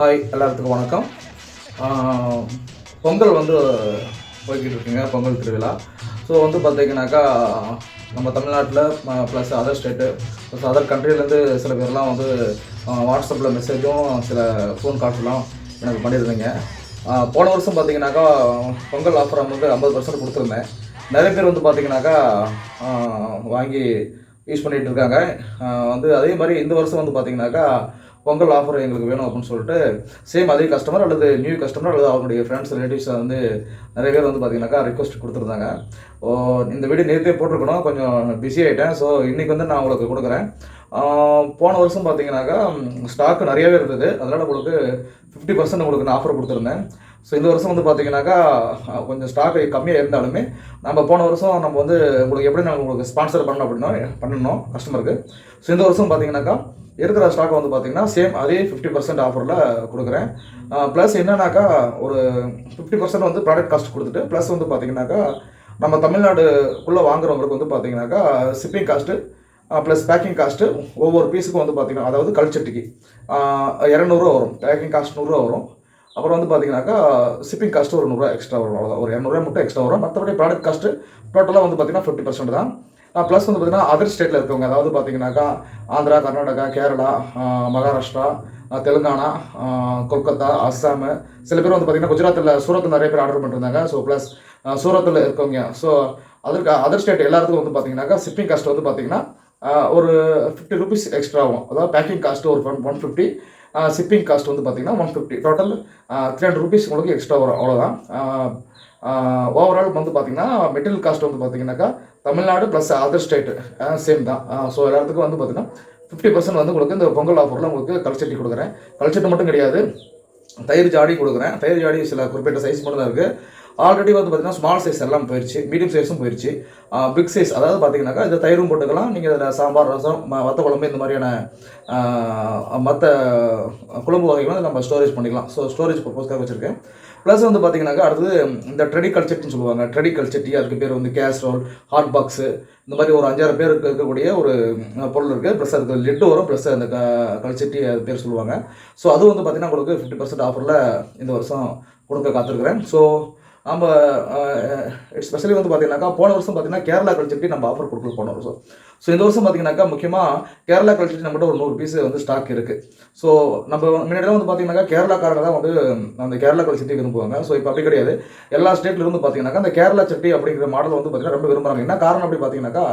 Hi எல்லாத்துக்கும் வணக்கம். பொங்கல் வந்து போய்கிட்டு இருக்குங்க பொங்கல் திருவிழா. ஸோ வந்து பார்த்தீங்கன்னாக்கா நம்ம தமிழ்நாட்டில் plus other state plus other கண்ட்ரிலேருந்து சில பேர்லாம் வந்து வாட்ஸ்அப்பில் மெசேஜும் சில ஃபோன் கால்ஸ்லாம் எனக்கு பண்ணியிருந்தீங்க. போன வருஷம் பார்த்தீங்கன்னாக்கா பொங்கல் ஆஃபர் வந்து ஐம்பது பர்சன்ட் கொடுத்துருந்தேன். நிறைய பேர் வந்து பார்த்தீங்கன்னாக்கா வாங்கி யூஸ் பண்ணிகிட்டு இருக்காங்க. வந்து அதே மாதிரி இந்த வருஷம் வந்து பார்த்தீங்கன்னாக்கா பொங்கல் ஆஃபர் எங்களுக்கு வேணும் அப்படின்னு சொல்லிட்டு சேம் அதே கஸ்டமர் அல்லது நியூ கஸ்டமர் அல்லது அவங்களுடைய ஃப்ரெண்ட்ஸ் ரிலேட்டிவ்ஸ் வந்து நிறைய பேர் வந்து பார்த்தீங்கன்னாக்கா ரிக்வஸ்ட் கொடுத்துருந்தாங்க. ஓ இந்த வீடியோ நேற்றே போட்டிருக்கணும் கொஞ்சம் பிஸி ஆகிட்டேன் ஸோ இன்றைக்கி வந்து நான் உங்களுக்கு கொடுக்குறேன். போன வருஷம் பார்த்தீங்கன்னாக்கா ஸ்டாக் நிறையவே இருந்தது. அதனால் உங்களுக்கு ஃபிஃப்டி பர்சன்ட் உங்களுக்கு நான் ஆஃபர் கொடுத்துருந்தேன். ஸோ இந்த வருஷம் வந்து பார்த்தீங்கன்னாக்கா கொஞ்சம் ஸ்டாக் கம்மியாக இருந்தாலுமே நம்ம போன வருஷம் நம்ம வந்து உங்களுக்கு எப்படி நம்ம உங்களுக்கு ஸ்பான்சர் பண்ணணும் அப்படின்னா பண்ணணும் கஸ்டமருக்கு ஸோ இந்த வருஷம் பார்த்தீங்கன்னாக்கா இருக்கிற ஸ்டாக் வந்து பார்த்தீங்கன்னா சேம் அதே ஃபிஃப்டி பர்சன்ட் ஆஃபரில் கொடுக்குறேன். ப்ளஸ் என்னன்னாக்கா ஒரு ஃபிஃப்டி பர்சன்ட் வந்து ப்ராடக்ட் காஸ்ட் கொடுத்துட்டு ப்ளஸ் வந்து பார்த்தீங்கன்னாக்கா நம்ம தமிழ்நாடுக்குள்ளே வாங்குறவங்களுக்கு வந்து பார்த்தீங்கன்னாக்கா shipping cost plus packing cost ஒவ்வொரு பீஸுக்கும் வந்து பார்த்தீங்கன்னா அதாவது கல்ச்சட்டிக்கு இரநூறுவா வரும். பேக்கிங் காஸ்ட் நூறுரூவா வரும். அப்புறம் வந்து பார்த்தீங்கன்னாக்கா ஷிப்பிங் காஸ்ட்டு ஒரு நூறுரூவா எக்ஸ்ட்ரா வரும். அவ்வளோதான் ஒரு இரநூறுவா மட்டும் எக்ஸ்ட்ரா வரும். மற்றபடி ப்ராடக்ட் காஸ்ட்டு டோட்டலாக வந்து பார்த்தீங்கன்னா ஃபிஃப்டி பர்சன்ட் தான். ப்ளஸ் வந்து பார்த்தீங்கன்னா அதர் ஸ்டேட்டில் இருக்கவங்க அதாவது பார்த்தீங்கன்னாக்கா ஆந்திரா கர்நாடகா கேரளா மகாராஷ்டிரா தெலுங்கானா கொல்கத்தா அஸ்ஸாமு. சில பேர் வந்து பார்த்தீங்கன்னா குஜராத்தில் சூரத்தில் நிறைய பேர் ஆர்டர் பண்ணிருந்தாங்க. ஸோ ப்ளஸ் சூரத்தில் இருக்கவங்க. ஸோ அதற்கு அதர் ஸ்டேட் எல்லாத்துக்கும் வந்து பார்த்தீங்கன்னாக்கா ஷிப்பிங் காஸ்ட் வந்து பார்த்தீங்கன்னா ஒரு ஃபிஃப்டி ருபீஸ் எக்ஸ்ட்ரா ஆகும். அதாவது பேக்கிங் காஸ்ட் ஒரு one one fifty shipping cost வந்து பார்த்தீங்கன்னா one fifty total three hundred rupees உங்களுக்கு எக்ஸ்ட்ரா வரும். அவ்வளோதான் ஓவரால் வந்து பார்த்தீங்கன்னா மெட்டீரியல் காஸ்ட் வந்து பார்த்தீங்கன்னாக்கா Tamil Nadu plus other state same தான். ஸோ எல்லாத்துக்கும் வந்து பார்த்தீங்கன்னா ஃபிஃப்டி பர்சன்ட் வந்து உங்களுக்கு இந்த பொங்கல் ஆஃபரில் உங்களுக்கு கல்ச்சட்டி கொடுக்குறேன். கல்ச்சட்டி மட்டும் கிடையாது தயிர் ஜாடி கொடுக்குறேன். தயிர் ஜாடி சில குறிப்பிட்ட சைஸ் மட்டும் தான் இருக்குது ஆல்ரெடி வந்து பார்த்தீங்கன்னா ஸ்மால் சைஸ் எல்லாம் போயிடுச்சு மீடியம் சைஸும் போயிடுச்சு பிக் சைஸ் அதாவது பார்த்தீங்கன்னாக்கா இந்த தயிரும் போட்டுக்கலாம். நீங்கள் இதில் சாம்பார் ரசம் ம- வத்த குழம்பு இந்த மாதிரியான மற்ற குழம்பு வகைகளும் நம்ம ஸ்டோரேஜ் பண்ணிக்கலாம். ஸோ ஸ்டோரேஜ் பர்பஸ்க்காக வச்சுருக்கேன். ப்ளஸ் வந்து பார்த்தீங்கன்னாக்கா அடுத்தது இந்த ட்ரெடி கல்ச்சட்டின்னு சொல்லுவாங்க. ட்ரெடி கல்ச்சட்டி அதுக்கு பேர் வந்து கேஸ்ட்ரோல் ஹாட் பாக்ஸு இந்த மாதிரி ஒரு அஞ்சாறு பேர் இருக்கக்கூடிய ஒரு பொருள் இருக்குது ப்ளஸ் அதுக்கு லெட்டு வரும். ப்ளஸ் அந்த க கல்ச்சட்டி அது பேர் சொல்லுவாங்க. ஸோ அது வந்து பார்த்தீங்கன்னா உங்களுக்கு ஃபிஃப்டி பர்சன்ட் ஆஃபரில் இந்த வருஷம் கொடுக்க காத்திருக்கிறேன். ஸோ நம்ம ஸ்பெஷலி வந்து பார்த்தீங்கன்னாக்கா போன வருஷம் பார்த்தீங்கன்னா கேரளா கல்ச்சட்டி நம்ம ஆஃபர் கொடுக்கல போன வருஷம். ஸோ இந்த வருஷம் பார்த்தீங்கன்னாக்கா முக்கியமாக கேரளா கல்ச்சட்டி நம்மகிட்ட ஒரு நூறு பீஸ் வந்து ஸ்டாக் இருக்குது ஸோ நம்ம முன்னாடியெல்லாம் வந்து பார்த்தீங்கன்னாக்கா கேரளாக்காரங்க தான் வந்து அந்த கேரளா கல்ச்சட்டி விரும்புவாங்க. ஸோ இப்போ அப்படி கிடையாது. எல்லா ஸ்டேட்ல இருந்து பார்த்தீங்கன்னாக்கா அந்த கேரளா சட்டி அப்படிங்கிற மாடல் வந்து பார்த்தீங்கன்னா ரொம்ப விரும்புகிறாங்க என்ன காரணம் அப்படி பார்த்தீங்கன்னாக்கா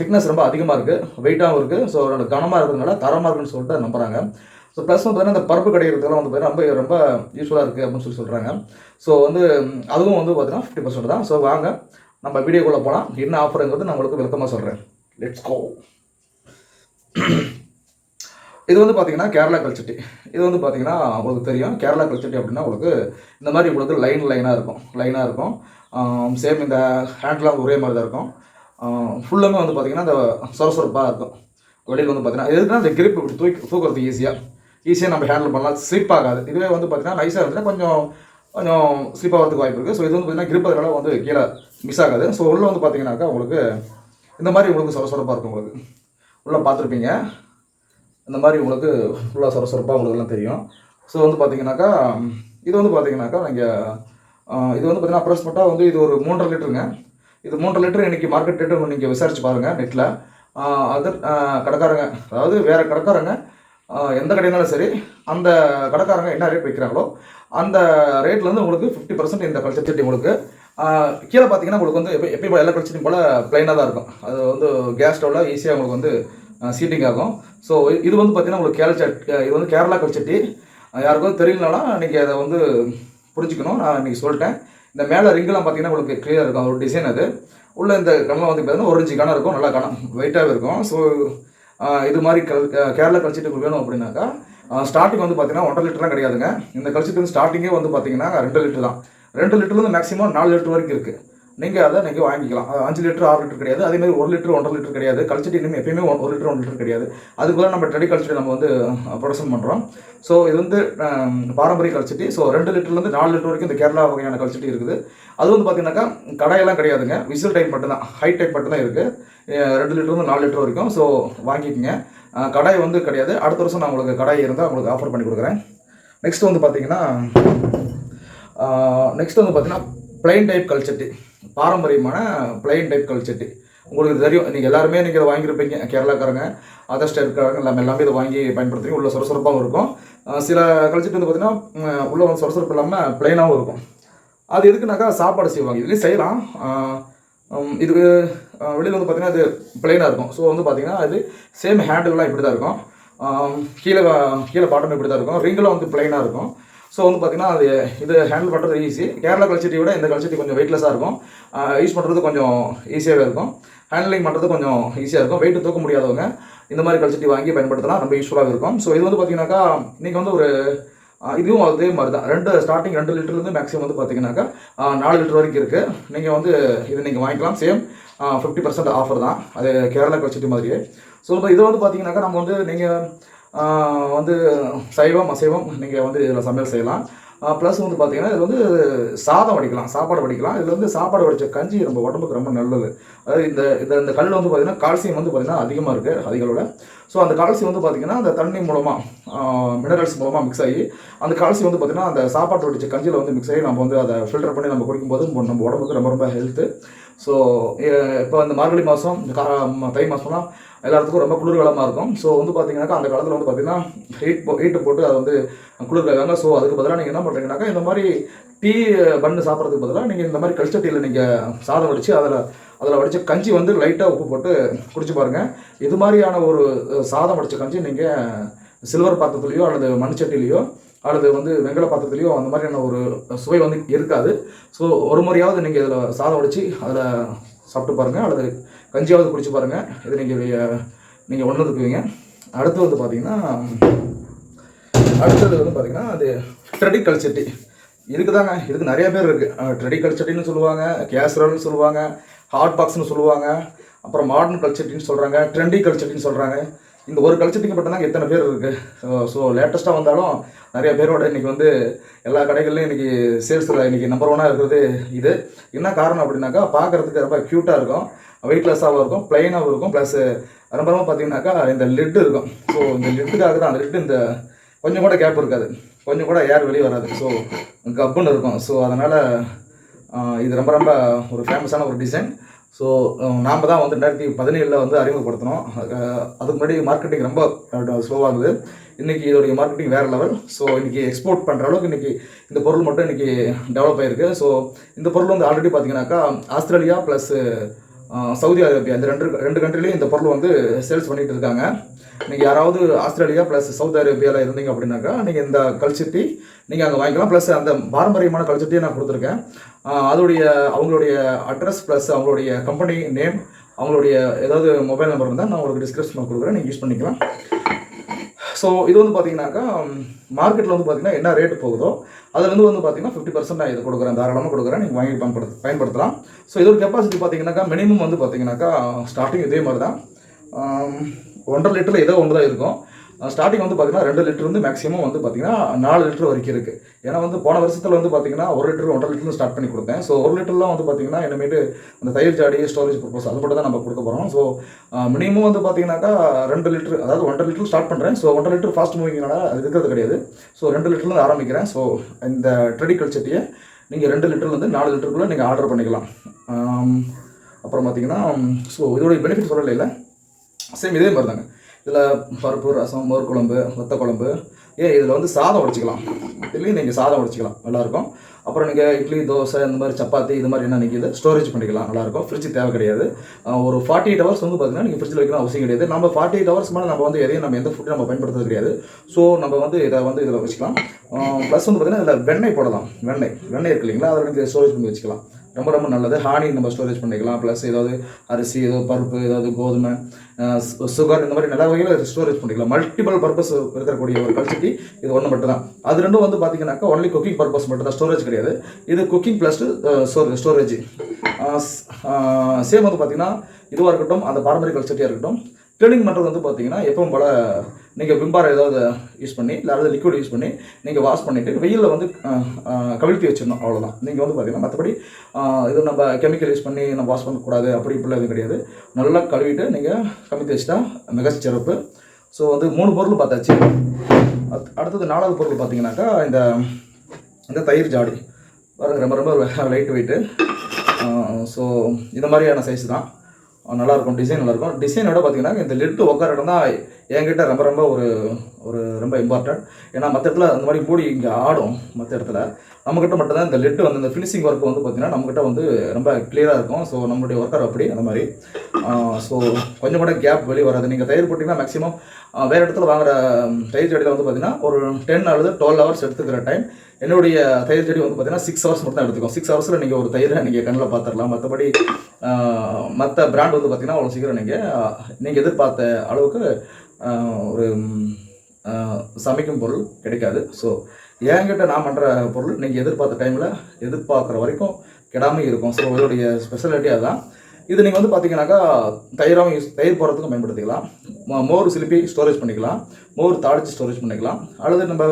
திக்னஸ் ரொம்ப அதிகமாக இருக்குது வெயிட்டாகவும் இருக்குது ஸோ கனமாக இருக்கிறதுனால தரமாக இருக்குன்னு சொல்லிட்டு நம்புகிறாங்க ஸோ ப்ளஸ் வந்து பார்த்தீங்கன்னா இந்த பருப்பு கிடைக்கிறதுக்குலாம் வந்து பார்த்தீங்கன்னா ரொம்ப ரொம்ப யூஸ்ஃபுல்லாக இருக்குது அப்படின்னு சொல்லி சொல்கிறாங்க ஸோ வந்து அதுவும் வந்து பார்த்தீங்கன்னா ஃபிஃப்டி பர்சன்ட் தான். ஸோ வாங்க நம்ம வீடியோக்குள்ளே போகலாம் என்ன ஆஃபருங்கிறது நான் உங்களுக்கு விளக்கமாக சொல்கிறேன் லெட்ஸ் கோ இது வந்து பார்த்தீங்கன்னா கேரளா கல்ச்சட்டி இது வந்து பார்த்தீங்கன்னா உங்களுக்கு தெரியும். கேரளா கல்ச்சட்டி அப்படின்னா உங்களுக்கு இந்த மாதிரி உங்களுக்கு லைன் லைனாக இருக்கும். லைனாக இருக்கும். சேம் இந்த ஹேண்ட்லாம் ஒரே மாதிரி தான் இருக்கும். ஃபுல்லாமே வந்து பார்த்தீங்கன்னா இந்த சொரசொரப்பாக இருக்கும். வெளியில் வந்து பார்த்தீங்கன்னா எதுக்குன்னா இந்த கிரிப் இப்படி தூக்கி தூக்குறது ஈஸியாக ஈஸியாக நம்ம ஹேண்டில் பண்ணலாம். ஸ்லிப் ஆகாது. இதுவே வந்து பார்த்தீங்கன்னா நைஸாக இருந்துச்சுன்னா கொஞ்சம் கொஞ்சம் ஸ்லிப் ஆகிறதுக்கு வாய்ப்பு இருக்குது ஸோ இது வந்து பார்த்தீங்கன்னா கிரிப் அதனால் வந்து கீழே மிஸ் ஆகாது. ஸோ உள்ளே வந்து பார்த்தீங்கன்னாக்கா உங்களுக்கு இந்த மாதிரி உங்களுக்கு சொரசொரப்பாக இருக்கும் உங்களுக்கு. உள்ளே பார்த்துருப்பீங்க இந்த மாதிரி உங்களுக்கு ஃபுல்லாக சொரசொரப்பாக உங்களுக்கு எல்லாம் தெரியும். ஸோ வந்து பார்த்தீங்கன்னாக்கா இது வந்து பார்த்தீங்கன்னாக்கா நீங்கள் இது வந்து பார்த்தீங்கன்னா அப்ராக்சிமேட்டாக வந்து இது ஒரு மூன்றரை லிட்டருங்க. இது மூன்றரை லிட்டர் இன்றைக்கி மார்க்கெட் ரேட்டு நீங்கள் விசாரிச்சு பாருங்கள் நெட்டில் அதர் கடைக்காரங்க அதாவது வேறு கடைக்காரங்க எந்த கடையினாலும் சரி அந்த கடைக்காரங்க என்ன ரேட் வைக்கிறாங்களோ அந்த ரேட்லேருந்து உங்களுக்கு ஃபிஃப்டி பர்சன்ட் இந்த கல்ச்சர் சட்டி உங்களுக்கு. கீழே பார்த்தீங்கன்னா உங்களுக்கு வந்து எப்போ எப்பயும் எல்லா கல்ச்சரையும் போல் ப்ளைனாக தான் இருக்கும். அது வந்து கேஸ் ஸ்டவ்வில் ஈஸியாக உங்களுக்கு வந்து சீட்டிங் ஆகும். ஸோ இது வந்து பார்த்தீங்கன்னா உங்களுக்கு கேரள இது வந்து கேரளா கல்ச்சட்டி யாருக்கும் தெரியலனாலும் நீங்கள் அதை வந்து புரிஞ்சுக்கணும். நான் இன்றைக்கி சொல்லிட்டேன். இந்த மேலே ரிங்கெல்லாம் பார்த்தீங்கன்னா உங்களுக்கு கிளியர் இருக்கும். ஒரு டிசைன் அது. உள்ள இந்த கணம் வந்து பார்த்தீங்கன்னா ஒரு இன்ச்சு கணம் இருக்கும். நல்லா கணம் வெயிட்டாகவே இருக்கும். ஸோ இது மாதிரி கல் கேரளா கல்ச்சட்டி உங்களுக்கு வேணும் அப்படின்னாக்கா ஸ்டார்டிங் வந்து பார்த்தீங்கன்னா ஒன்றரை லிட்டர்லாம் கிடையாதுங்க. இந்த கல்ச்சட்டி வந்து ஸ்டார்டிங்கே வந்து பார்த்தீங்கன்னா ரெண்டு லிட்டர் தான். ரெண்டு லிட்டர்லேருந்து மேக்ஸிமம் நாலு லிட்டர் வரைக்கும் இருக்குது நீங்கள் அதை நீங்கள் வாங்கிக்கலாம். அஞ்சு லிட்டர் ஆறு லிட்டர் கிடையாது. அதே மாதிரி ஒரு லிட்டர் ஒன்றரை லிட்டர் கிடையாது. கல்ச்சட்டி இனிமேல் எப்பயுமே ஒரு ஒரு லிட்டர் ஒன்று லிட்டர் கிடையாது. அதுக்குள்ள நம்ம ட்ரெடி கல்ச்சட்டி நம்ம வந்து ப்ரொடக்ஷன் பண்ணுறோம் ஸோ இது வந்து பாரம்பரிய கல்ச்சட்டி ஸோ ரெண்டு லிட்டர்லேருந்து நாலு லிட்டர் வரைக்கும் இந்த கேரளா வகையான கல்ச்சட்டி இருக்குது. அது வந்து பார்த்தீங்கன்னாக்கா கடையெல்லாம் கிடையாதுங்க. விசில் டைப் மட்டும்தான். ஹை டைப் மட்டும்தான் இருக்குது ரெண்டு லிட்டர்லேருந்து நாலு லிட்டர் வரைக்கும். ஸோ வாங்கிக்கோங்க. கடாய் வந்து கிடையாது. அடுத்த வருஷம் நான் உங்களுக்கு கடாய் இருந்தால் உங்களுக்கு ஆஃபர் பண்ணி கொடுக்குறேன். நெக்ஸ்ட் வந்து பார்த்தீங்கன்னா நெக்ஸ்ட் வந்து பார்த்தீங்கன்னா பிளைன் டைப் கல்ச்சட்டி பாரம்பரியமான பிளைன் டைப் கல்ச்சட்டி உங்களுக்கு தெரியும். நீங்கள் எல்லாருமே நீங்கள் இதை வாங்கியிருப்பீங்க. கேரளாக்காரங்க அதர் ஸ்டேட்காரங்க எல்லாமே எல்லாமே இதை வாங்கி பயன்படுத்துறீங்க. உள்ள சொரசொரப்பாகவும் இருக்கும். சில கல்ச்சட்டி வந்து பார்த்தீங்கன்னா உள்ள வந்து சொரசொரப்பு இல்லாமல் பிளைனாகவும் இருக்கும். அது எதுக்குனாக்கா சாப்பாடு செய்வாங்க. இதுலேயும் செய்யலாம். இது வெளியில் வந்து பார்த்தீங்கன்னா அது பிளைனாக இருக்கும். ஸோ வந்து பார்த்தீங்கன்னா அது சேம் ஹேண்டில்லாம் இப்படி தான் இருக்கும். கீழே கீழே பாட்டம் இப்படி தான் இருக்கும் ரிங்கெலாம் வந்து பிளைனாக இருக்கும். ஸோ வந்து பார்த்தீங்கன்னா அது இது ஹேண்டில் பண்ணுறது ஈஸி கேரளா கல்ச்சட்டி விட இந்த கல்ச்சட்டி கொஞ்சம் வெயிட்லெஸ்ஸாக இருக்கும். யூஸ் பண்ணுறது கொஞ்சம் ஈஸியாகவே இருக்கும். ஹேண்ட்லிங் பண்ணுறது கொஞ்சம் ஈஸியாக இருக்கும். வெயிட் தூக்க முடியாதவங்க இந்த மாதிரி கல்ச்சட்டி வாங்கி பயன்படுத்தலாம். ரொம்ப யூஸ்ஃபுல்லாக இருக்கும். ஸோ இது வந்து பார்த்தீங்கன்னாக்கா நீங்கள் வந்து ஒரு இதுவும் அதே மாதிரி தான் ரெண்டு ஸ்டார்டிங் ரெண்டு லிட்டர்லேருந்து மேக்ஸிமம் வந்து பார்த்தீங்கன்னாக்கா நாலு லிட்டர் வரைக்கும் இருக்குது நீங்கள் வந்து இது நீங்கள் வாங்கிக்கலாம். சேம் ஃபிஃப்டி பர்சன்ட் ஆஃபர் தான். அது கேரளா கல்ச்சட்டி மாதிரியே. ஸோ இப்போ இது வந்து பார்த்தீங்கன்னாக்கா நம்ம வந்து நீங்கள் வந்து சைவம் அசைவம் நீங்கள் வந்து இதில் சமையல் செய்யலாம். ப்ளஸ் வந்து பார்த்தீங்கன்னா இது வந்து சாதம் வடிக்கலாம் சாப்பாடு வடிக்கலாம். இதில் வந்து சாப்பாடு வடித்த கஞ்சி நம்ம உடம்புக்கு ரொம்ப நல்லது. அதாவது இந்த இந்த இந்த கல் வந்து பார்த்தீங்கன்னா கால்சியம் வந்து பார்த்திங்கன்னா அதிகமாக இருக்குது அதிகளோட. ஸோ அந்த கால்சியம் வந்து பார்த்திங்கன்னா அந்த தண்ணி மூலமாக மினரல்ஸ் மூலமாக மிக்ஸ் ஆகி அந்த கால்சியம் வந்து பார்த்திங்கன்னா அந்த சாப்பாடு வடித்த கஞ்சியில் வந்து மிக்ஸ் ஆகி நம்ம வந்து அதை ஃபில்டர் பண்ணி நம்ம குடிக்கும்போது நம்ம நம்ம உடம்புக்கு ரொம்ப ரொம்ப ஹெல்த்து ஸோ இப்போ இந்த மார்கழி மாதம் இந்த கா தை மாதம்லாம் எல்லாத்துக்கும் ரொம்ப குளிர்காலமாக இருக்கும். ஸோ வந்து பார்த்தீங்கன்னாக்கா அந்த காலத்தில் வந்து பார்த்தீங்கன்னா ஹீட் போ ஹீட்டு போட்டு அதை வந்து குளிர் ஸோ அதுக்கு பதிலாக நீங்கள் என்ன பண்ணுறீங்கன்னாக்கா இந்த மாதிரி டீ பண்ணு சாப்பிட்றதுக்கு பதிலாக நீங்கள் இந்த மாதிரி கல்ச்சட்டியில் நீங்கள் சாதம் வடித்து அதில் அதில் வடித்த கஞ்சி வந்து லைட்டாக உப்பு போட்டு குடிச்சு பாருங்கள் இது மாதிரியான ஒரு சாதம் வடித்த கஞ்சி நீங்கள் சில்வர் பாத்திரத்துலையோ அல்லது மண்சட்டிலையோ அல்லது வந்து வெங்கல பாத்திரத்துலையோ அந்த மாதிரியான ஒரு சுவை வந்து இருக்காது. ஸோ ஒரு முறையாவது நீங்கள் இதில் சாதம் வடித்து அதில் சாப்பிட்டு பாருங்கள் அல்லது கஞ்சியாவது குடிச்சு பாருங்கள் இது நீங்கள் நீங்கள் ஒன்று இருக்குவீங்க அடுத்து வந்து பார்த்தீங்கன்னா அடுத்தது வந்து பார்த்தீங்கன்னா அது ட்ரெடிக் சட்டி. இதுக்கு தாங்க இதுக்கு நிறைய பேர் இருக்குது ட்ரெடிக் சட்டின்னு சொல்லுவாங்க கேசரல்னு சொல்லுவாங்க ஹாட் பாக்ஸ்னு சொல்லுவாங்க அப்புறம் மாடர்ன் கல்ச்சட்டின்னு சொல்கிறாங்க ட்ரெண்டி கல்ச்சட்டின்னு சொல்கிறாங்க இந்த ஒரு கல்ச்சட்டிக்கு மட்டும்தாங்க எத்தனை பேர் இருக்குது ஸோ லேட்டஸ்ட்டாக வந்தாலும் நிறைய பேரோட இன்றைக்கி வந்து எல்லா கடைகள்லையும் இன்றைக்கி சேல்ஸில் இன்றைக்கி நம்பர் ஒன்னாக இருக்கிறது இது. என்ன காரணம் அப்படின்னாக்கா பார்க்குறதுக்கு ரொம்ப க்யூட்டாக இருக்கும். வெயிட்லெஸ்ஸாகவும் இருக்கும் ப்ளைனாகவும் இருக்கும். ப்ளஸ் ரொம்ப ரொம்ப பார்த்தீங்கன்னாக்கா இந்த லிட்டு இருக்கும். ஸோ இந்த லிட்டுக்காக தான் அந்த லிட்டு இந்த கொஞ்சம் கூட கேப் இருக்காது. கொஞ்சம் கூட ஏர் வெளியே வராது. ஸோ கப்புன்னு இருக்கும். ஸோ அதனால் இது ரொம்ப ரொம்ப ஒரு ஃபேமஸான ஒரு டிசைன் ஸோ நாம் தான் வந்து ரெண்டாயிரத்தி பதினேழில் வந்து அறிமுகப்படுத்தினோம் அதுக்கு முன்னாடி மார்க்கெட்டிங் ரொம்ப ஸ்லோவாகுது இன்றைக்கி இதோடைய மார்க்கெட்டிங் வேறு லெவல் ஸோ இன்றைக்கி எக்ஸ்போர்ட் பண்ணுற அளவுக்கு இன்றைக்கி இந்த பொருள் மட்டும் இன்றைக்கி டெவலப் ஆகிருக்கு ஸோ இந்த பொருள் வந்து ஆல்ரெடி பார்த்தீங்கன்னாக்கா ஆஸ்திரேலியா ப்ளஸ் சவுதி அரேபியா இந்த ரெண்டு ரெண்டு கண்ட்ரிலையும் இந்த பொருள் வந்து சேல்ஸ் பண்ணிட்டு இருக்காங்க. நீங்கள் யாராவது ஆஸ்திரேலியா ப்ளஸ் சவுதி அரேபியாவில் இருந்தீங்க அப்படின்னாக்கா நீங்கள் இந்த கல்ச்சட்டி நீங்கள் அங்கே வாங்கிக்கலாம். ப்ளஸ் அந்த பாரம்பரியமான கல்ச்சட்டியை நான் கொடுத்துருக்கேன். அதோடைய அவங்களுடைய அட்ரஸ் ப்ளஸ் அவங்களுடைய கம்பெனி நேம் அவங்களுடைய ஏதாவது மொபைல் நம்பர் இருந்தால் நான் உங்களுக்கு டிஸ்கிரிப்ஷனில் கொடுக்குறேன். நீங்கள் யூஸ் பண்ணிக்கலாம். ஸோ இது வந்து பார்த்தீங்கன்னாக்கா மார்க்கெட்டில் வந்து பார்த்தீங்கன்னா என்ன ரேட் போகுதோ அதுலேருந்து வந்து பார்த்தீங்கன்னா ஃபிஃப்டி பர்சன்ட் நான் இது கொடுக்குறேன் தாராளமாக கொடுக்குறேன் நீங்கள் வாங்கி பயன்படுத்த பயன்படுத்தலாம். ஸோ இதோட கெப்பாசிட்டி பார்த்தீங்கன்னாக்கா மினிமம் வந்து பார்த்தீங்கன்னாக்கா ஸ்டார்டிங் இதே மாதிரி தான் ஒன்றரை லிட்டரில் ஏதோ ஒன்று தான் இருக்கும். ஸ்டார்டிங் வந்து பார்த்தீங்கன்னா ரெண்டு லிட்டர் வந்து மேக்ஸிமம் வந்து பார்த்தீங்கன்னா நாலு லிட்டர் வரைக்கும் இருக்குது ஏன்னா வந்து போன வருஷத்தில் வந்து பார்த்தீங்கன்னா ஒரு லிட்டர் ஒன்றரை லிட்டர் ஸ்டார்ட் பண்ணி கொடுத்தேன். ஸோ ஒரு லிட்டர்லாம் வந்து பார்த்தீங்கன்னா இனிமேட்டு அந்த தயிர் ஜாடி ஸ்டோரேஜ் பர்பஸ் அது மட்டும் தான் நம்ம கொடுக்க போகிறோம் ஸோ மினிமம் வந்து பார்த்தீங்கன்னாக்கா ரெண்டு லிட்டர் அதாவது ஒன்றரை லிட்டர் ஸ்டார்ட் பண்ணுறேன் ஸோ ஒன்றரை லிட்டர் ஃபாஸ்ட் மூவிங்னால அது இருக்கிறது கிடையாது. ஸோ ரெண்டு லிட்டர்லேருந்து ஆரம்பிக்கிறேன். ஸோ இந்த ட்ரெடிக்கல் சட்டியை நீங்கள் ரெண்டு லிட்டர்லேருந்து நாலு லிட்டருக்குள்ளே நீங்கள் ஆர்டர் பண்ணிக்கலாம். அப்புறம் பார்த்தீங்கன்னா ஸோ இதோடைய பெனிஃபிட் சொல்லலை இல்லை சேம் இதே மாதிரி தாங்க இதில் பருப்பு ரசம் மோர் குழம்பு வத்த குழம்பு ஏ இதில் வந்து சாதம் உடச்சிக்கலாம் இதுலேயும் நீங்கள் சாதம் உடச்சிக்கலாம் நல்லாயிருக்கும். அப்புறம் நீங்கள் இட்லி தோசை இந்த மாதிரி சப்பாத்தி இது மாதிரி என்ன நீங்கள் இதை ஸ்டோரேஜ் பண்ணிக்கலாம். நல்லாயிருக்கும். ஃப்ரிட்ஜ் தேவை கிடையாது. ஒரு ஃபார்ட்டி எயிட் ஹவர்ஸ் வந்து பார்த்தீங்கன்னா நீங்கள் ஃப்ரிட்ஜில் வைக்கணும் அவசியம் கிடையாது. நம்ம ஃபார்ட்டி எயிட் ஹவர்ஸ் மேலே நம்ம வந்து எதையும் நம்ம எந்த ஃபுட்டும் நம்ம பயன்படுத்துறது கிடையாது. ஸோ நம்ம வந்து இதை வந்து இதில் வச்சுக்கலாம். ப்ளஸ் வந்து பார்த்தீங்கன்னா இதில் வெண்ணெய் போடலாம். வெண்ணெய். வெண்ணெய் இருக்கு இல்லைங்களா? அதை நீங்கள் ஸ்டோரேஜ் பண்ணி வச்சுக்கலாம். ரொம்ப ரொம்ப நல்லது. ஹானி நம்ம ஸ்டோரேஜ் பண்ணிக்கலாம். ப்ளஸ் ஏதாவது அரிசி ஏதோ பருப்பு ஏதாவது கோதுமை சுகர் இந்த மாதிரி நல்ல வகையில் ஸ்டோரேஜ் பண்ணிக்கலாம். மல்டிபிள் பர்பஸ் இருக்கக்கூடிய ஒரு கல்ச்சட்டி இது ஒன்று மட்டும் தான் அது ரெண்டும் வந்து பார்த்தீங்கன்னாக்கா ஒன்லி குக்கிங் பர்பஸ் மட்டும் தான் ஸ்டோரேஜ் கிடையாது. இது குக்கிங் ப்ளஸ் ஸ்டோரேஜ் சேம் வந்து பார்த்தீங்கன்னா இதுவாக இருக்கட்டும் அந்த பாரம்பரிய கல்ச்சட்டியாக இருக்கட்டும் க்ளீனிங் பண்ணுறது வந்து பார்த்தீங்கன்னா எப்பவும் போல் நீங்கள் விம்பார் ஏதாவது யூஸ் பண்ணி இல்லை அதாவது லிக்விட் யூஸ் பண்ணி நீங்கள் வாஷ் பண்ணிவிட்டு வெயிலில் வந்து கவிழ்த்தி வச்சிடணும் அவ்வளோதான் நீங்கள் வந்து பார்த்தீங்கன்னா மற்றபடி இது நம்ம கெமிக்கல் யூஸ் பண்ணி நம்ம வாஷ் பண்ணக்கூடாது அப்படி இப்படிலாம் எதுவும் கிடையாது. நல்லா கழுவிட்டு நீங்கள் கவிழ்த்தி வச்சுட்டா மிக சிறப்பு. ஸோ வந்து மூணு பொருள் பார்த்தாச்சு. அத் அடுத்தது நாலாவது பொருள் பார்த்தீங்கன்னாக்கா இந்த இந்த தயிர் ஜாடி. பாருங்க ரொம்ப ரொம்ப லைட் வெயிட்டு ஸோ இந்த மாதிரியான சைஸ் தான். நல்லா இருக்கும் டிசைன் நல்லா இருக்கும் டிசைனோட பார்த்தீங்கன்னா இந்த லெட்டு உட்கார இடம் தான் என்கிட்ட ரொம்ப ரொம்ப ஒரு ஒரு ரொம்ப இம்பார்ட்டன்ட் ஏன்னா மற்ற இடத்துல அந்த மாதிரி மூடி இங்கே ஆடும் மற்ற இடத்துல. நம்மக்கிட்ட மட்டும்தான் இந்த லெட்டு வந்து இந்த ஃபினிஷிங் ஒர்க் வந்து பார்த்தீங்கன்னா நம்மக்கிட்ட வந்து ரொம்ப கிளியராக இருக்கும். ஸோ நம்மளுடைய ஒர்க்கர் அப்படி அந்த மாதிரி. ஸோ கொஞ்சம் கூட கேப் வெளியே வராது. நீங்கள் தயிர் போட்டிங்கன்னா மேக்ஸிமம் வேறு இடத்துல வாங்குற தயிர் செடியில் வந்து பார்த்தீங்கன்னா ஒரு டென் அல்லது டுவெல் ஹவர்ஸ் எடுத்துக்கிற டைம் என்னுடைய தயிர் செடி வந்து பார்த்தீங்கன்னா சிக்ஸ் ஹவர்ஸ் மட்டும் தான் எடுத்துக்கும் சிக்ஸ் ஹவர்ஸில் நீங்கள் ஒரு தயிரை நீங்கள் கண்ணில் பார்த்துடலாம் மற்றபடி மற்ற பிராண்ட் வந்து பார்த்தீங்கன்னா அவ்வளோ சீக்கிரம் நீங்கள் நீங்கள் எதிர்பார்த்த அளவுக்கு ஒரு சமைக்கும் பொருள் கிடைக்காது. ஸோ என்கிட்ட நான் பண்ணுற பொருள் நீங்கள் எதிர்பார்த்த டைமில் எதிர்பார்க்குற வரைக்கும் கெடாமல் இருக்கும். ஸோ இதோடைய ஸ்பெஷாலிட்டி அதுதான். இது நீங்கள் வந்து பார்த்தீங்கன்னாக்கா தயிராகவும் யூஸ் தயிர் போடுறதுக்கும் பயன்படுத்திக்கலாம். மோர் சிலிப்பி ஸ்டோரேஜ் பண்ணிக்கலாம். மோர் தாளித்து ஸ்டோரேஜ் பண்ணிக்கலாம். அல்லது நம்ம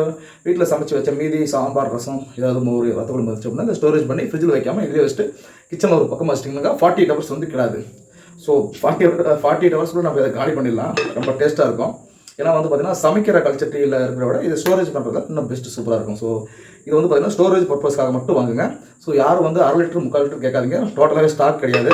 வீட்டில் சமைச்சு வச்ச மீதி சாம்பார் ரசம் ஏதாவது மோர் வத்தப்படி வச்சு அப்படின்னா ஸ்டோரேஜ் பண்ணி ஃப்ரிட்ஜில் வைக்காமல் இதிலே வச்சுட்டு கிச்சனில் ஒரு பக்கம் வச்சிட்டிங்கனாக்கா ஃபார்ட்டி எயிட் ஹவர்ஸ் வந்து கிடாது. ஸோ ஃபார்ட்டி ஃபார்ட்டி எயிட் ஹவர்ஸ்க்குள்ள நம்ம இதை காலி பண்ணிடலாம். ரொம்ப டேஸ்ட்டாக இருக்கும். ஏன்னா வந்து பார்த்தீங்கன்னா சமைக்கிற கல்ச்சட்டியில் இருக்கிற விட இது ஸ்டோரேஜ் பண்ணுறது இன்னும் பெஸ்ட்டு சூப்பராக இருக்கும். ஸோ இது வந்து பார்த்தீங்கன்னா ஸ்டோரேஜ் பர்பஸ்க்காக மட்டும் வாங்குங்க. ஸோ யாரும் வந்து அரை லிட்டர் முக்கால் லிட்டர் கேட்காதீங்க. டோட்டலாகவே ஸ்டாக் கிடையாது.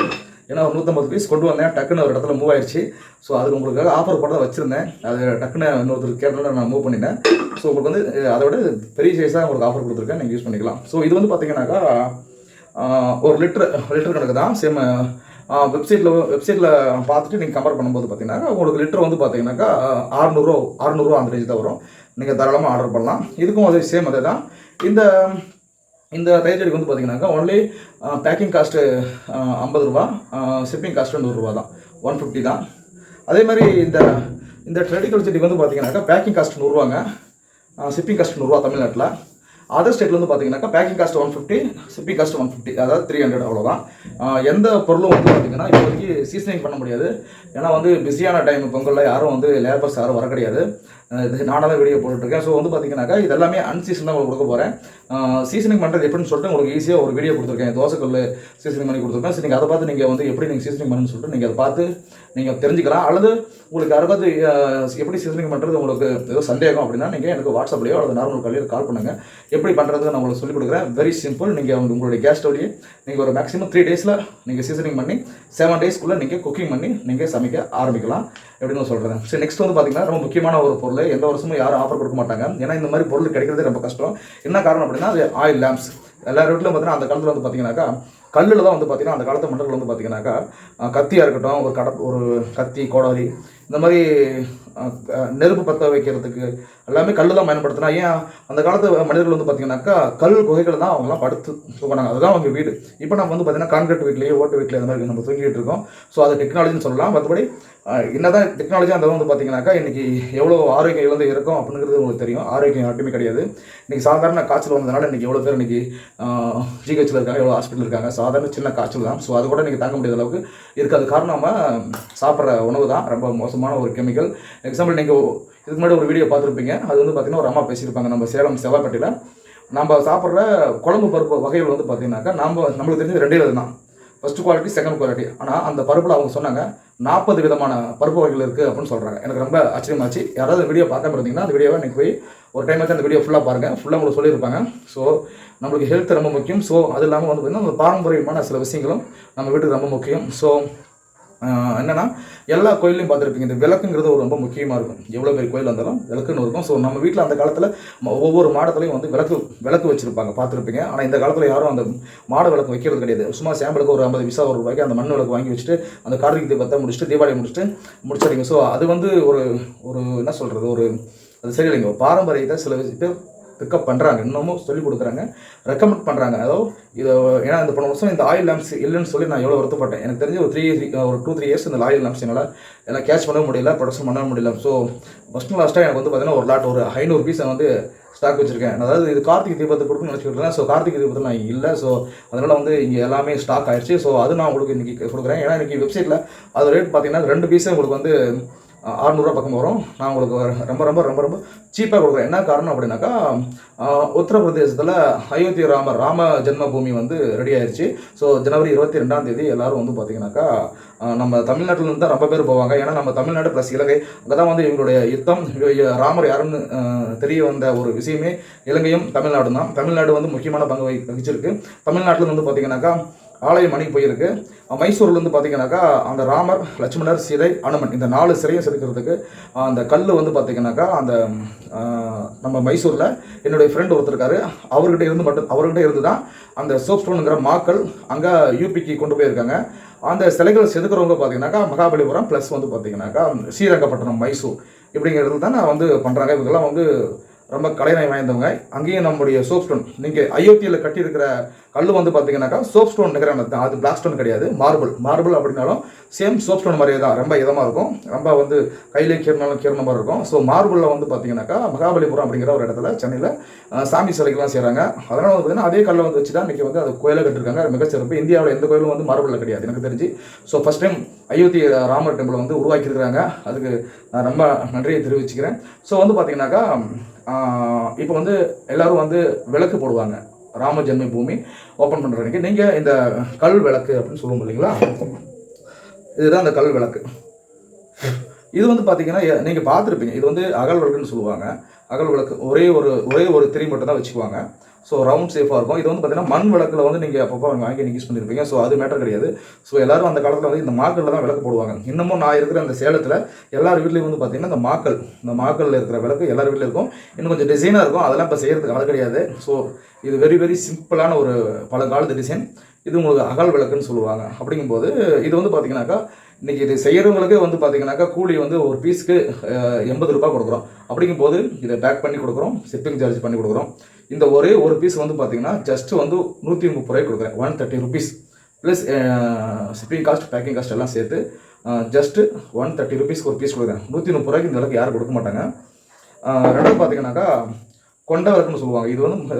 ஏன்னா ஒரு நூற்றம்பது பீஸ் கொண்டு வந்தேன். டக்குன்னு ஒரு இடத்துல மூவ் ஆயிடுச்சு ஸோ அதுக்கு உங்களுக்காக ஆஃபர் போட்டு தான் வச்சுருந்தேன். அது டக்குன்னு இன்னொருத்தர் கேட்டனால நான் மூவ் பண்ணிட்டேன். ஸோ உங்களுக்கு வந்து அதை விட பெரிய சைஸாக உங்களுக்கு ஆஃபர் கொடுத்துருக்கேன். நீங்கள் யூஸ் பண்ணிக்கலாம். ஸோ இது வந்து பார்த்தீங்கன்னாக்கா ஒரு லிட்டர் லிட்டர் கணக்கு தான். சேம் வெப்சைட்டில் வெப்சைட்டில் பார்த்துட்டு நீங்கள் கம்பேர் பண்ணும்போது பார்த்தீங்கன்னா உங்களுக்கு லிட்டர் வந்து பார்த்தீங்கன்னாக்கா அறநூறுவா அறநூறுவா அந்த ரேஞ்ச் தான் வரும். நீங்கள் தாராளமாக ஆர்டர் பண்ணலாம். இதுக்கும் அதே சேம் அதே தான் இந்த இந்த தயிர் வந்து பார்த்தீங்கன்னாக்கா ஒன்லி பேக்கிங் காஸ்ட்டு ஐம்பது ரூபா ஷிப்பிங் காஸ்ட்டு நூறுரூவா தான். ஒன் ஃபிஃப்டி தான். அதே மாதிரி இந்த இந்த ட்ரெடிக்கல் செடிக்கு வந்து பார்த்தீங்கன்னாக்கா பேக்கிங் காஸ்ட் நூறுரூவாங்க ஷிப்பிங் காஸ்ட் நூறுரூவா தமிழ்நாட்டில். அதர் ஸ்டேட்டில் வந்து பார்த்தீங்கன்னாக்கா packing cost one fifty shipping cost one fifty அதாவது த்ரீ ஹண்ட்ரட் அவ்வளோதான் எந்த பொருளும் வந்து பார்த்திங்கன்னா இப்போதைக்கு சீசனிங் பண்ண முடியாது. ஏன்னா வந்து பிஸியான டைம் பொங்கலில் யாரும் வந்து லேபர்ஸ் யாரும் வர கிடையாது. இது நானாக தான் வீடியோ போட்டுட்ருக்கேன். ஸோ வந்து பார்த்தீங்கன்னாக்கா இது எல்லாமே அன்சீசன் தான் உங்களுக்கு கொடுக்க போகிறேன் சீசனிங் பண்ணுறது எப்படின்னு சொல்லிட்டு உங்களுக்கு ஈஸியாக ஒரு வீடியோ கொடுத்துருக்கேன். தோசைக்கல் சீசனிங் பண்ணி கொடுத்துருக்கேன். ஸோ நீங்கள் அதை பார்த்து நீங்கள் வந்து எப்படி நீங்கள் சீசனிங் பண்ணணும்னு சொல்லிட்டு நீங்கள் அதை பார்த்து நீங்கள் தெரிஞ்சுக்கலாம். அல்லது உங்களுக்கு யாருக்காவது எப்படி சீசனிங் பண்ணுறது உங்களுக்கு ஏதோ சந்தேகம் அப்படின்னா நீங்கள் எனக்கு வாட்ஸ்அப்லேயோ அல்லது நார்மல் காலையில் கால் பண்ணுங்கள் எப்படி பண்ணுறது நான் உங்களுக்கு சொல்லிக் கொடுக்குறேன். வெரி சிம்பிள் நீங்கள் அவங்க உங்களுடைய கேஸ் ஸ்டவ்லேயே நீங்கள் ஒரு மேக்ஸிமம் த்ரீ டேஸில் நீங்கள் சீசனிங் பண்ணி செவன் டேஸ்க்குள்ளே நீங்கள் குக்கிங் பண்ணி நீங்கள் சமைக்க ஆரம்பிக்கலாம் எப்படின்னு சொல்கிறேன் சரி நெக்ஸ்ட் வந்து பார்த்தீங்கன்னா ரொம்ப முக்கியமான ஒரு பொருள். எந்த வருஷமும் யாரும் ஆஃபர் கொடுக்க மாட்டாங்க. ஏன்னா இந்த மாதிரி பொருள் கிடைக்கிறதே ரொம்ப கஷ்டம். என்ன காரணம் அப்படின்னா அது ஆயில் லேம்ப்ஸ் எல்லா வீட்டிலும் பார்த்தீங்கன்னா அந்த காலத்தில் வந்து பார்த்தீங்கன்னாக்கா கல்லில் தான் வந்து பார்த்தீங்கன்னா அந்த காலத்து மன்னர்கள் வந்து பார்த்தீங்கன்னாக்கா கத்தியாக இருக்கட்டும் ஒரு கட ஒரு கத்தி கோடாரி இந்த மாதிரி நெருப்பு பற்ற வைக்கிறதுக்கு எல்லாமே கல் தான் பயன்படுத்தினா ஏன் அந்த காலத்து மனிதர்கள் வந்து பார்த்தீங்கன்னாக்கா கல் குகைகள் தான் அவங்கலாம் படுத்து தூங்கினாங்க அதுதான் அவங்க வீடு. இப்போ நம்ம வந்து பார்த்தீங்கன்னா கான்கிரீட் வீட்லேயே ஓட்டு வீட்டில் இந்த மாதிரி நம்ம தூங்கிட்டு இருக்கோம். ஸோ அது டெக்னாலஜின்னு சொல்லலாம். மற்றபடி என்னதான் டெக்னாலஜி அந்த வந்து பார்த்தீங்கன்னாக்கா இன்னைக்கு எவ்வளோ ஆரோக்கியம் இழந்து இருக்கும் அப்படிங்கிறது உங்களுக்கு தெரியும். ஆரோக்கியம் யாருக்குமே கிடையாது. இன்னைக்கு சாதாரண காய்ச்சல் வந்ததுனால இன்னைக்கு எவ்வளோ பேர் இன்னைக்கு ஜிஹெச்சில் இருக்காங்க எவ்வளோ ஹாஸ்பிட்டல் இருக்காங்க. சாதாரண சின்ன காய்ச்சல் தான். ஸோ அது கூட நீங்கள் தாங்க முடியாத அளவுக்கு இருக்காது. காரணம் நம்ம சாப்பிட்ற உணவு தான். ரொம்ப மோசமான ஒரு கெமிக்கல் எக்ஸாம்பிள் நீங்கள் இதுக்கு முன்னாடி ஒரு வீடியோ பார்த்துருப்பீங்க. அது வந்து பார்த்தீங்கன்னா ஒரு அம்மா பேசியிருப்பாங்க. நம்ம சேலம் செவ்வாய்ப்பட்டியில். நம்ம சாப்பிட்ற குழம்பு பருப்பு வகைகள் வந்து பார்த்தீங்கன்னாக்கா நம்ம நம்மளுக்கு தெரிஞ்சது ரெண்டே தான் ஃபர்ஸ்ட் குவாலிட்டி செகண்ட் குவாலிட்டி ஆனால் அந்த பருப்பில் அவங்க சொன்னாங்க நாற்பது விதமான பருப்பு வகைகள் இருக்குது அப்படின்னு சொல்கிறாங்க எனக்கு ரொம்ப ஆச்சரியமாச்சு. யாராவது வீடியோ பார்க்காம இருந்தீங்கன்னா அந்த வீடியோவை நீங்கள் போய் ஒரு டைம் வச்சு அந்த வீடியோ ஃபுல்லாக பாருங்கள் ஃபுல்லாக உங்களுக்கு சொல்லியிருப்பாங்க. ஸோ நம்மளுக்கு ஹெல்த் ரொம்ப முக்கியம். ஸோ அது இல்லாமல் வந்து பார்த்தீங்கன்னா அந்த பாரம்பரியமான சில விஷயங்களும் நம்ம வீட்டுக்கு ரொம்ப முக்கியம். ஸோ என்னன்னா எல்லா கோயிலையும் பார்த்துருப்பீங்க. இந்த விளக்குங்கிறது ஒரு ரொம்ப முக்கியமாக இருக்கும். எவ்வளோ பெரிய கோயில் வந்தாலும் விளக்குன்னு இருக்கும். ஸோ நம்ம வீட்டில் அந்த காலத்தில் ஒவ்வொரு மாடத்துலையும் வந்து விளக்கு விளக்கு வச்சுருப்பாங்க. பார்த்துருப்பீங்க. ஆனால் இந்த காலத்தில் யாரும் அந்த மாட விளக்கு வைக்கிறது கிடையாது. சும்மா சாம்பிளுக்கு ஒரு ஐம்பது விசா ஒரு ரூபாய்க்கு அந்த மண் விளக்கு வாங்கி வச்சுட்டு அந்த கார்த்திகை தீபத்தை முடிச்சுட்டு தீபாவளி முடிச்சுட்டு முடிச்சிடுங்க ஸோ அது வந்து ஒரு ஒரு என்ன சொல்கிறது ஒரு அது சரியில்லைங்க. பாரம்பரியத்தை சில பேர் பிக்கப் பண்ணுறாங்க இன்னமும் சொல்லிக் கொடுக்குறாங்க. ரெக்கமெண்ட் பண்ணுறாங்க அதாவது இது ஏன்னா இந்த போன வருஷம் இந்த ஆயில் லேம்ப்ஸ் இல்லைன்னு சொல்லி நான் எவ்வளோ வருத்தப்பட்டேன். எனக்கு தெரிஞ்சு ஒரு த்ரீ ஒரு டூ த்ரீ இயர்ஸ் இந்த ஆயில் லேம்ப்ஸ் என்னால் என்னால் கேட்ச் பண்ண முடியல ப்ரொடக்ஷன் பண்ண முடியல. ஸோ ஃபஸ்ட் லாஸ்ட்டாக எனக்கு வந்து பார்த்தீங்கன்னா ஒரு லாட் ஒரு ஐநூறு பீஸ் வந்து ஸ்டாக் வச்சிருக்கேன். அதாவது இது கார்த்திகை தீபத்தை கொடுக்கணும்னு நினச்சிட்டு ஸோ கார்த்திகை தீபத்தில் நான் இல்லை. ஸோ அதனால் வந்து இங்கே எல்லாமே ஸ்டாக் ஆயிடுச்சு ஸோ அது நான் உங்களுக்கு இன்றைக்கி கொடுக்குறேன். ஏன்னா இன்றைக்கி வெப்சைட்டில் அது ரேட் பார்த்தீங்கன்னா ரெண்டு பீஸே உங்களுக்கு வந்து அறநூறுவா பக்கம் வரும். நான் உங்களுக்கு ரொம்ப ரொம்ப ரொம்ப ரொம்ப சீப்பாக கொடுக்குறேன். என்ன காரணம் அப்படின்னாக்கா உத்தரப்பிரதேசத்தில் அயோத்தி ராமர் ராம ஜென்மபூமி வந்து ரெடி ஆயிடுச்சு ஸோ ஜனவரி இருபத்தி ரெண்டாம் தேதி எல்லாரும் வந்து பார்த்தீங்கன்னாக்கா நம்ம தமிழ்நாட்டிலேருந்து தான் ரொம்ப பேர் போவாங்க. ஏன்னா நம்ம தமிழ்நாடு ப்ளஸ் இலங்கை அங்கே தான் வந்து இவங்களுடைய யுத்தம் ராமர் யாருன்னு தெரிய வந்த ஒரு விஷயமே இலங்கையும் தமிழ்நாடும் தான். தமிழ்நாடு வந்து முக்கியமான பங்கு வகி- வகிச்சிருக்கு. தமிழ்நாட்டில் வந்து பார்த்தீங்கன்னாக்கா ஆலய மணி போயிருக்கு மைசூர்லேருந்து பார்த்தீங்கன்னாக்கா அந்த ராமர் லட்சுமணர் சிலை அனுமன் இந்த நாலு சிறையும் செதுக்கிறதுக்கு அந்த கல் வந்து பார்த்தீங்கன்னாக்கா அந்த நம்ம மைசூரில் என்னுடைய ஃப்ரெண்ட் ஒருத்தருக்காரு அவர்கிட்ட இருந்து மட்டும் அவர்கிட்ட இருந்து தான் அந்த சோப் ஸ்டோனுங்கிற மாக்கள் அங்கே யூபிக்கு கொண்டு போயிருக்காங்க. அந்த சிலைகள் செதுக்கிறவங்க பார்த்தீங்கன்னாக்கா மகாபலிபுரம் ப்ளஸ் வந்து பார்த்தீங்கன்னாக்கா ஸ்ரீரங்கப்பட்டினம் மைசூர் இப்படிங்கிறது தான் நான் வந்து பண்ணுறாங்க இவங்கெல்லாம் வந்து ரொம்ப கலைநயம் வாய்ந்தவங்க. அங்கேயும் நம்முடைய சோப் ஸ்டோன் நீங்கள் அயோத்தியில் கட்டியிருக்கிற கல் வந்து பார்த்தீங்கன்னாக்கா சோப் ஸ்டோன் நிகரானது தான் அது பிளாக் ஸ்டோன் கிடையாது மார்பிள் மார்பிள் அப்படின்னாலும் சேம் சோப் ஸ்டோன் மாதிரியே தான் ரொம்ப இதமாக இருக்கும். ரொம்ப வந்து கையிலே கீரணாலும் கீரண மாதிரி இருக்கும். ஸோ மார்பிளில் வந்து பார்த்தீங்கன்னாக்கா மகாபலிபுரம் அப்படிங்கிற ஒரு இடத்துல சென்னையில் சாமி சிலைக்கெல்லாம் செய்கிறாங்க அதனால் வந்து பார்த்தீங்கன்னா அதே கல்லை வந்து வச்சு தான் இன்றைக்கி வந்து அது கோயிலை கட்டிருக்காங்க மிகச்சிறப்பு இந்தியாவில் எந்த கோயிலும் வந்து மார்பிளில் கிடையாது எனக்கு தெரிஞ்சு. So first time Ayodhya Ramar டெம்பிளை வந்து உருவாக்கியிருக்கிறாங்க. அதுக்கு நான் ரொம்ப நன்றியை தெரிவிச்சுக்கிறேன். ஸோ வந்து பார்த்தீங்கன்னாக்கா இப்போ வந்து எல்லாரும் வந்து விளக்கு போடுவாங்க. ராம ஜென்ம பூமி ஓப்பன் பண்ணுறதுக்கு நீங்கள் இந்த கல் விளக்கு அப்படின்னு சொல்லுவோம் இல்லைங்களா? இதுதான் அந்த கல் விளக்கு. இது வந்து பார்த்தீங்கன்னா நீங்கள் பார்த்துருப்பீங்க. இது வந்து அகல் விளக்குன்னு சொல்லுவாங்க. அகல் விளக்கு ஒரே ஒரு ஒரே ஒரு திரி மட்டும் தான் வச்சுக்குவாங்க. ஸோ ரவுண்ட் சேஃபாக இருக்கும். இது வந்து பார்த்தீங்கன்னா மண் விளக்கில் வந்து நீங்கள் அப்பப்போ வாங்கி நீங்கள் யூஸ் பண்ணியிருப்பீங்க ஸோ அது மேட்டர் கிடையாது. ஸோ எல்லாரும் அந்த காலத்தில் வந்து இந்த மாக்கல்ல தான் விளக்கு போடுவாங்க. இன்னமும் நான் இருக்கிற அந்த சேலத்தில் எல்லார் வீட்லேயும் வந்து பார்த்தீங்கன்னா இந்த மாக்கல் இந்த மாக்கல்ல இருக்கிற விளக்கு எல்லார் வீட்லையும் இருக்கும். இன்னும் கொஞ்சம் டிசைனாக இருக்கும். அதெல்லாம் இப்போ செய்கிறதுக்கு ஆள் கிடையாது. ஸோ இது வெரி வெரி சிம்பிளான ஒரு பழங்காலத்து டிசைன் இது உங்களுக்கு அகல் விளக்குன்னு சொல்லுவாங்க. அப்படிங்கும்போது இது வந்து பார்த்தீங்கன்னாக்கா இன்றைக்கி இது செய்கிறவங்களுக்கு வந்து பார்த்தீங்கன்னாக்கா கூலி வந்து ஒரு பீஸ்க்கு எண்பது ரூபா கொடுக்குறோம். அப்படிங்கும்போது இதை பேக் பண்ணி கொடுக்குறோம். ஷிப்பிங் சார்ஜ் பண்ணி கொடுக்குறோம். இந்த ஒரே ஒரு பீஸ் வந்து பார்த்தீங்கன்னா ஜஸ்ட் வந்து நூற்றி முப்பது ரூபாய் கொடுக்குறேன். One thirty rupees plus shipping cost packing cost எல்லாம் சேர்த்து ஜஸ்ட்டு ஒன் தேர்ட்டி ருபீஸ்க்கு ஒரு பீஸ் கொடுக்குறேன். நூற்றி முப்பது ரூபாய்க்கு இந்த அளவுக்கு யாரும் கொடுக்க மாட்டாங்க. ரெண்டாவது பார்த்தீங்கன்னாக்கா கொண்ட விளக்குன்னு சொல்லுவாங்க. இது வந்து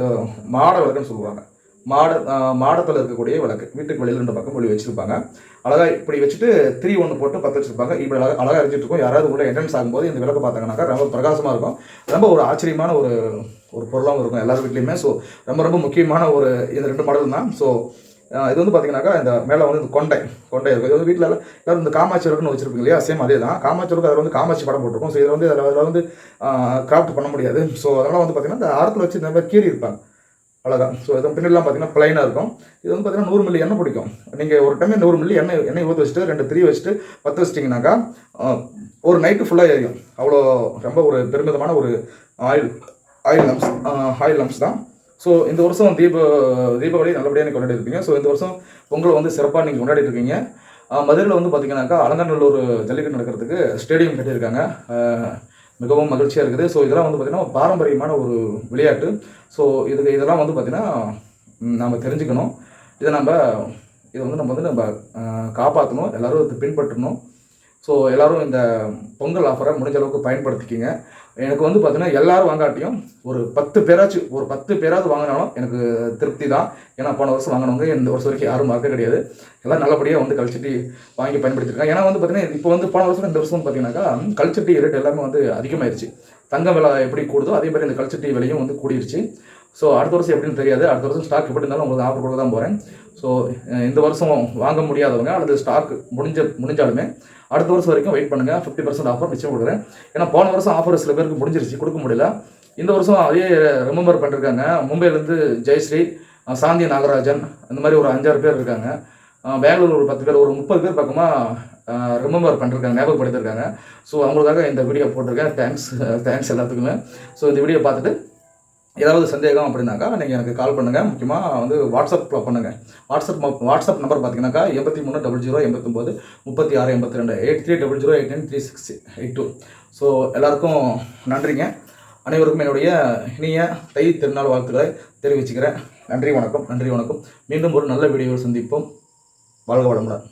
மாட விளக்குன்னு சொல்லுவாங்க. மாட மாடத்தில் இருக்கக்கூடிய விளக்கு. வீட்டுக்கு வெளியில் ரெண்டு பக்கம் ஒளி வச்சுருப்பாங்க. அழகாக இப்படி வச்சுட்டு த்ரீ ஒன்று போட்டு பற்ற வச்சுருப்பாங்க. இப்படி அழகா அழகாக எரிஞ்சிட்டு இருக்கும். யாராவது உள்ள என்ட்ரன்ஸ் ஆகும்போது இந்த விளக்கு பார்த்தாங்கன்னாக்கா ரொம்ப பிரகாசமாக இருக்கும். ரொம்ப ஒரு ஆச்சரியமான ஒரு ஒரு பொருளாகவும் இருக்கும் எல்லார் வீட்லேயுமே. ஸோ ரொம்ப ரொம்ப முக்கியமான ஒரு இந்த ரெண்டு மாடல் தான் ஸோ இது வந்து பார்த்தீங்கன்னாக்கா இந்த மேலே வந்து இந்த கொண்டை. கொண்டை இருக்கும் இது வந்து வீட்டில் எல்லாரும் இந்த காமாட்சி விளக்குன்னு வச்சிருப்பீங்க இல்லையா? சேம் அதே தான் காமாட்சி விளக்கு அதில் வந்து காமாட்சி படம் போட்டிருக்கும். ஸோ இதில் வந்து அதில் அதில் வந்து கிராஃப்ட் பண்ண முடியாது. ஸோ அதனால் வந்து பார்த்தீங்கன்னா இந்த ஆரத்தில் வச்சு இந்த மாதிரி கீறி இருப்பாங்க. அழகா. ஸோ இது பின்னெல்லாம் பார்த்தீங்கன்னா பிளைனாக இருக்கும். இது வந்து பார்த்தீங்கன்னா நூறு மில்லி எண்ணெய் பிடிக்கும். நீங்கள் ஒரு டைம் நூறு மில்லி எண்ணெய் எண்ணெய் ஊற்றி வச்சுட்டு ரெண்டு திரி வச்சுட்டு பற்ற வச்சிட்டிங்கனாக்கா ஒரு நைட்டு ஃபுல்லாக எரியும். அவ்வளோ ரொம்ப ஒரு பெருமிதமான ஒரு oil oil lamps oil lamps தான். ஸோ இந்த வருஷம் தீப தீபாவளி நல்லபடியாக நீங்கள் கொண்டாடி இருப்பீங்க ஸோ இந்த வருஷம் பொங்கல் வந்து சிறப்பாக நீங்கள் கொண்டாடிட்டு இருக்கீங்க மதுரையில் வந்து பார்த்தீங்கன்னாக்கா அலங்காநல்லூர் ஜல்லிக்கட்டு நடக்கிறதுக்கு ஸ்டேடியம் கட்டியிருக்காங்க. மிகவும் மகிழ்ச்சியாக இருக்குது. ஸோ இதெல்லாம் வந்து பார்த்திங்கன்னா பாரம்பரியமான ஒரு விளையாட்டு. ஸோ இதுக்கு இதெல்லாம் வந்து பார்த்திங்கன்னா நம்ம தெரிஞ்சுக்கணும். இதை நம்ம இதை வந்து நம்ம வந்து நம்ம காப்பாற்றணும் எல்லாரும் பின்பற்றணும். ஸோ எல்லாரும் இந்த பொங்கல் ஆஃபரை முடிஞ்ச அளவுக்கு பயன்படுத்திக்கிங்க. எனக்கு வந்து பார்த்தீங்கன்னா எல்லோரும் வாங்காட்டியும் ஒரு பத்து பேராச்சும் ஒரு பத்து பேராவது வாங்கினாலும் எனக்கு திருப்தி தான். ஏன்னா போன வருஷம் வாங்கினவங்க இந்த வருஷம் வரைக்கும் யாரும் மறக்க கிடையாது. எல்லாம் நல்லபடியாக வந்து கல்ச்சட்டி வாங்கி பயன்படுத்திருக்காங்க. ஏன்னா வந்து பார்த்தீங்கன்னா இப்போ வந்து போன வருஷம் இந்த வருஷம் பார்த்தீங்கன்னாக்கா கல்ச்சட்டி ரேட் எல்லாமே வந்து அதிகமாயிருச்சு. தங்க விலை எப்படி கூடுதோ அதே மாதிரி இந்த கல்ச்சட்டி விலையும் வந்து கூடிருச்சு. ஸோ அடுத்த வருஷம் எப்படின்னு தெரியாது. அடுத்த வருஷம் ஸ்டாக் எப்படி இருந்தாலும் உங்களுக்கு ஆஃபர் கொடுக்க தான் போகிறேன் ஸோ இந்த வருஷம் வாங்க முடியாதவங்க அல்லது ஸ்டாக் முடிஞ்ச முடிஞ்சாலுமே அடுத்த வருஷம் வரைக்கும் வெயிட் பண்ணுங்கள் ஃபிஃப்டி பர்சன்ட் ஆஃபர் நிச்சயம் கொடுக்குறேன். ஏன்னா போன வருஷம் ஆஃபர் சில பேருக்கு முடிஞ்சிருச்சு கொடுக்க முடியல. இந்த வருஷம் அதே ரிமெம்பர் பண்ணிருக்காங்க. மும்பையிலேருந்து ஜெயஸ்ரீ சாந்தி நாகராஜன் இந்த மாதிரி ஒரு அஞ்சாறு பேர் இருக்காங்க. பெங்களூர் ஒரு பத்து பேர் ஒரு முப்பது பேர் பக்கமாக ரிமெம்பர் பண்ணிருக்காங்க ஞாபகப்படுத்திருக்காங்க ஸோ அவங்களுக்காக இந்த வீடியோ போட்டிருக்கேன். தேங்க்ஸ் தேங்க்ஸ் எல்லாத்துக்குமே. ஸோ இந்த வீடியோ பார்த்துட்டு ஏதாவது சந்தேகம் அப்படின்னாக்கா நீங்கள் எனக்கு கால் பண்ணுங்கள் முக்கியமாக வந்து வாட்ஸ்அப்பில் பண்ணுங்கள் வாட்ஸ்அப் வாட்ஸ்அப் நம்பர் பார்த்தீங்கன்னாக்கா எண்பத்தி மூணு டபுள் ஜீரோ எண்பத்தொம்போது முப்பத்தி ஆறு எண்பத்தி ரெண்டு eight three double zero eight nine three six eight two so எல்லாருக்கும் நன்றிங்க. அனைவருக்கும் என்னுடைய இனிய தை திருநாள் வாழ்த்துக்களை தெரிவிச்சுக்கிறேன். நன்றி வணக்கம் நன்றி வணக்கம். மீண்டும் ஒரு நல்ல வீடியோவில் சந்திப்போம். வாழ்க வளமுடன்.